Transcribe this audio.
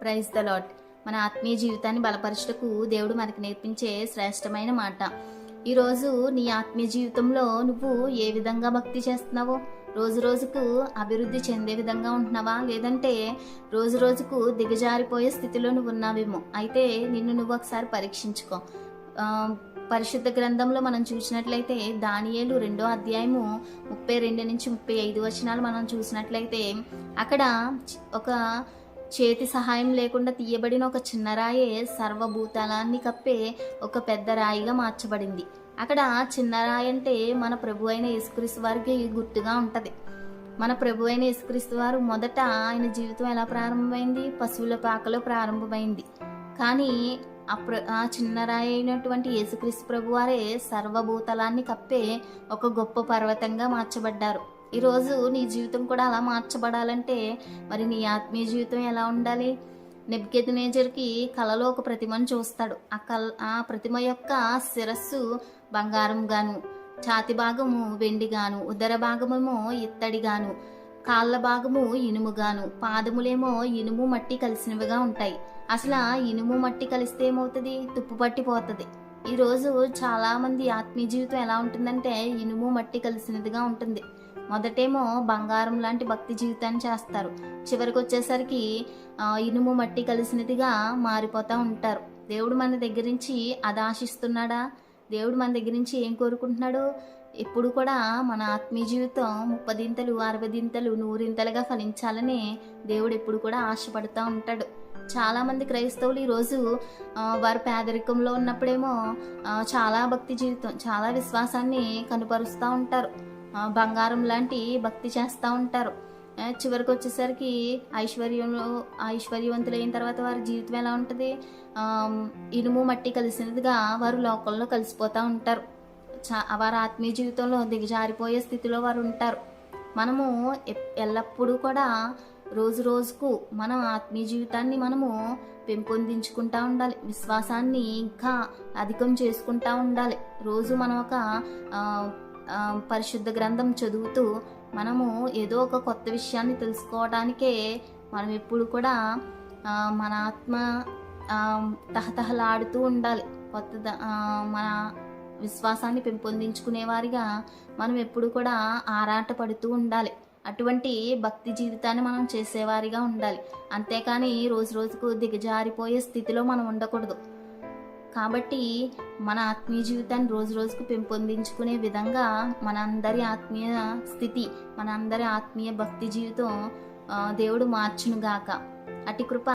Praise the lot మన ఆత్మీయ జీవితాన్ని బలపరచుటకు దేవుడు మనకి నేర్పించే శ్రేష్టమైన మాట. ఈరోజు నీ ఆత్మీయ జీవితంలో నువ్వు ఏ విధంగా భక్తి చేస్తున్నావో? రోజు రోజుకు అభివృద్ధి చెందే విధంగా ఉంటున్నావా? లేదంటే రోజు రోజుకు దిగజారిపోయే స్థితిలో నువ్వు ఉన్నావేమో? అయితే నిన్ను నువ్వు ఒకసారి పరీక్షించుకో. పరిశుద్ధ గ్రంథంలో మనం చూసినట్లయితే దానియేలు రెండో అధ్యాయము ముప్పై రెండు నుంచి ముప్పై ఐదు వచనాలు మనం చూసినట్లయితే అక్కడ ఒక చేతి సహాయం లేకుండా తీయబడిన ఒక చిన్న రాయే సర్వభూతాలాన్ని కప్పే ఒక పెద్ద రాయిగా మార్చబడింది. అక్కడ చిన్న రాయి అంటే మన ప్రభు అయిన యేసుక్రీస్తు వారికి గుర్తుగా ఉంటుంది. మన ప్రభు అయిన యేసుక్రీస్తు వారు మొదట ఆయన జీవితం ఎలా ప్రారంభమైంది? పశువుల పాకలో ప్రారంభమైంది. కానీ ఆ ప్ర ఆ చిన్న రాయి అయినటువంటి యేసుక్రీస్తు ప్రభువారే సర్వభూతలాన్ని కప్పే ఒక గొప్ప పర్వతంగా మార్చబడ్డారు. ఈరోజు నీ జీవితం కూడా అలా మార్చబడాలంటే మరి నీ ఆత్మీయ జీవితం ఎలా ఉండాలి? నెబ్కెద్నేజర్కి కలలో ఒక ప్రతిమను చూస్తాడు. ఆ కల ఆ ప్రతిమ యొక్క శిరస్సు బంగారం గాను ఛాతి భాగము వెండిగాను ఉదర భాగమేమో ఇత్తడిగాను కాళ్ళ భాగము ఇనుముగాను పాదములేమో ఇనుము మట్టి కలిసినవిగా ఉంటాయి. అసలు ఇనుము మట్టి కలిస్తే ఏమవుతుంది? తుప్పు పట్టిపోతుంది. ఈరోజు చాలామంది ఆత్మీయ జీవితం ఎలా ఉంటుందంటే ఇనుము మట్టి కలిసినదిగా ఉంటుంది. మొదటేమో బంగారం లాంటి భక్తి జీవితాన్ని చేస్తారు. చివరికి వచ్చేసరికి ఇనుము మట్టి కలిసినదిగా మారిపోతూ ఉంటారు. దేవుడు మన దగ్గర నుంచి అది ఆశిస్తున్నాడా? దేవుడు మన దగ్గర నుంచి ఏం కోరుకుంటున్నాడు? ఎప్పుడు కూడా మన ఆత్మీయ జీవితం ముప్పదింతలు అరవదింతలు నూరింతలుగా ఫలించాలని దేవుడు ఎప్పుడు కూడా ఆశపడుతూ ఉంటాడు. చాలామంది క్రైస్తవులు ఈరోజు వారి వారు పేదరికంలో ఉన్నప్పుడేమో చాలా భక్తి జీవితం చాలా విశ్వాసాన్ని కనుపరుస్తూ ఉంటారు. బంగారం లాంటి భక్తి చేస్తూ ఉంటారు. చివరికి వచ్చేసరికి ఐశ్వర్యంలో ఐశ్వర్యవంతులైన తర్వాత వారి జీవితం ఎలా ఉంటుంది? ఇనుము మట్టి కలిసినదిగా వారు లోకంలో కలిసిపోతూ ఉంటారు. చా వారి ఆత్మీయ జీవితంలో దిగజారిపోయే స్థితిలో వారు ఉంటారు. మనము ఎల్లప్పుడూ కూడా రోజు రోజుకు మన ఆత్మీయ జీవితాన్ని మనము పెంపొందించుకుంటా ఉండాలి. విశ్వాసాన్ని ఇంకా అధికం చేసుకుంటా ఉండాలి. రోజు మనం ఒక పరిశుద్ధ గ్రంథం చదువుతూ మనము ఏదో ఒక కొత్త విషయాన్ని తెలుసుకోవడానికే మనం ఎప్పుడు కూడా మన ఆత్మ తహతహలాడుతూ ఉండాలి. కొత్త మన విశ్వాసాన్ని పెంపొందించుకునే వారిగా మనం ఎప్పుడు కూడా ఆరాట పడుతూ ఉండాలి. అటువంటి భక్తి జీవితాన్ని మనం చేసేవారిగా ఉండాలి. అంతేకాని రోజు రోజుకు దిగజారిపోయే స్థితిలో మనం ఉండకూడదు. కాబట్టి మన ఆత్మీయ జీవితాన్ని రోజు రోజుకు పెంపొందించుకునే విధంగా మనందరి ఆత్మీయ స్థితి మనందరి ఆత్మీయ భక్తి జీవితం దేవుడు మార్చునుగాక. అటి కృప